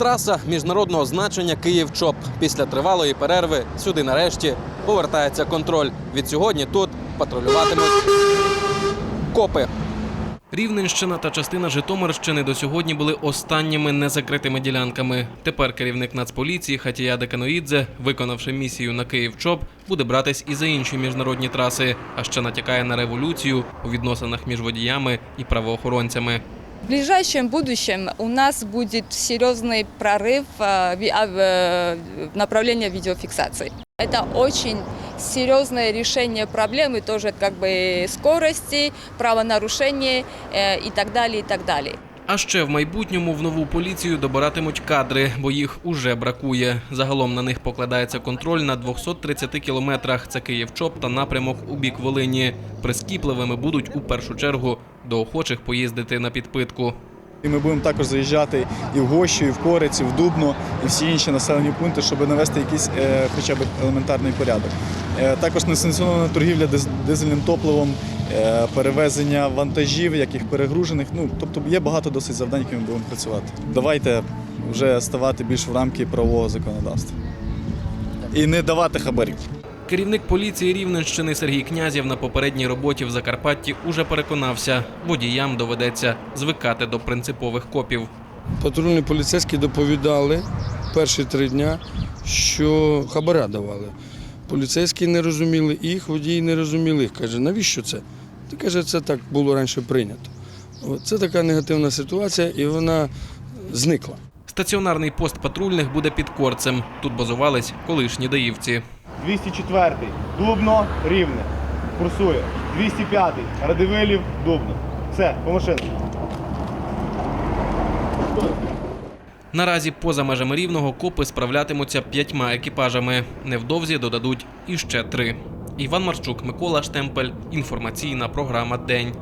Траса міжнародного значення Київ-Чоп. Після тривалої перерви сюди нарешті повертається контроль. Від сьогодні тут патрулюватимуть копи. Рівненщина та частина Житомирщини до сьогодні були останніми незакритими ділянками. Тепер керівник Нацполіції Хатія Деканоїдзе, виконавши місію на Київ-Чоп, буде братись і за інші міжнародні траси, а ще натякає на революцію у відносинах між водіями і правоохоронцями. В ближайшем будущем у нас будет серьезный прорыв э, ви- а, э, в направлении видеофиксации. Это очень серьезное решение проблемы тоже как бы скорости, правонарушений э, и так далее, и так далее. А ще в майбутньому в нову поліцію добиратимуть кадри, бо їх уже бракує. Загалом на них покладається контроль на 230 кілометрах. Це Київ-Чоп та напрямок у бік Волині. Прискіпливими будуть у першу чергу до охочих поїздити на підпитку. І ми будемо також заїжджати і в Гощу, і в Кориці, в Дубно, і всі інші населені пункти, щоб навести якийсь е, хоча б елементарний порядок. Е, також несанкціонована торгівля дизельним топливом, е, перевезення вантажів, яких перегружених. Ну тобто є багато досить завдань, які ми будемо працювати. Давайте вже ставати більш в рамки правового законодавства і не давати хабарів. Керівник поліції Рівненщини Сергій Князів на попередній роботі в Закарпатті уже переконався, водіям доведеться звикати до принципових копів. Патрульні поліцейські доповідали перші три дня, що хабаря давали. Поліцейські не розуміли їх, водії не розуміли їх. Каже, навіщо це? Та каже, це так було раніше прийнято. Це така негативна ситуація, і вона зникла. Стаціонарний пост патрульних буде під корцем. Тут базувались колишні даївці. 204 Дубно, Рівне. Курсує. 205 Радивилів, Дубно. Все, по машинам. Наразі поза межами рівного копи справлятимуться п'ятьма екіпажами. Невдовзі додадуть іще три. Іван Марчук, Микола Штемпель. Інформаційна програма День.